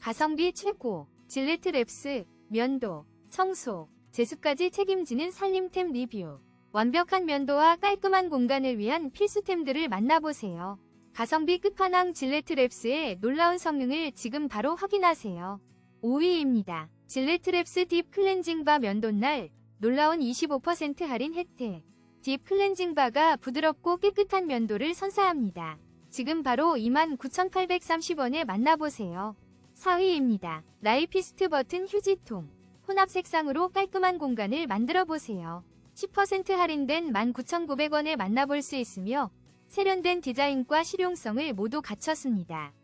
가성비 최고, 질레트 랩스, 면도, 청소, 제수까지 책임지는 살림템 리뷰. 완벽한 면도와 깔끔한 공간을 위한 필수템들을 만나보세요. 가성비 끝판왕 질레트 랩스의 놀라운 성능을 지금 바로 확인하세요. 5위입니다. 질레트 랩스 딥 클렌징 바 면도날 놀라운 25% 할인 혜택. 딥 클렌징 바가 부드럽고 깨끗한 면도를 선사합니다. 지금 바로 29,830원에 만나보세요. 4위입니다. 라이피스트 버튼 휴지통. 혼합 색상으로 깔끔한 공간을 만들어 보세요. 10% 할인된 19,900원에 만나볼 수 있으며 세련된 디자인과 실용성을 모두 갖췄습니다.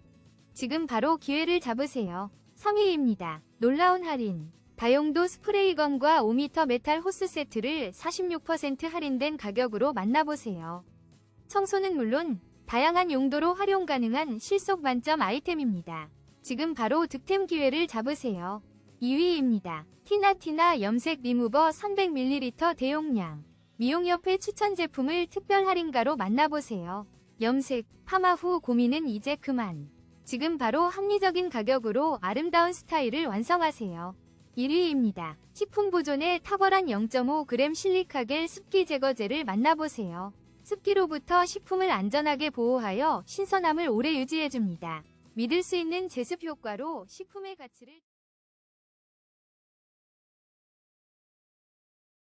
지금 바로 기회를 잡으세요. 3위입니다. 놀라운 할인. 다용도 스프레이건과 5m 메탈 호스 세트를 46% 할인된 가격으로 만나보세요. 청소는 물론 다양한 용도로 활용 가능한 실속 만점 아이템입니다. 지금 바로 득템 기회를 잡으세요. 2위입니다. 티나티나 염색 리무버 300ml 대용량. 미용협회 추천 제품을 특별 할인가로 만나보세요. 염색, 파마 후 고민은 이제 그만. 지금 바로 합리적인 가격으로 아름다운 스타일을 완성하세요. 1위입니다. 식품 보존에 탁월한 0.5g 실리카겔 습기 제거제를 만나보세요. 습기로부터 식품을 안전하게 보호하여 신선함을 오래 유지해줍니다. 믿을 수 있는 제습 효과로 식품의 가치를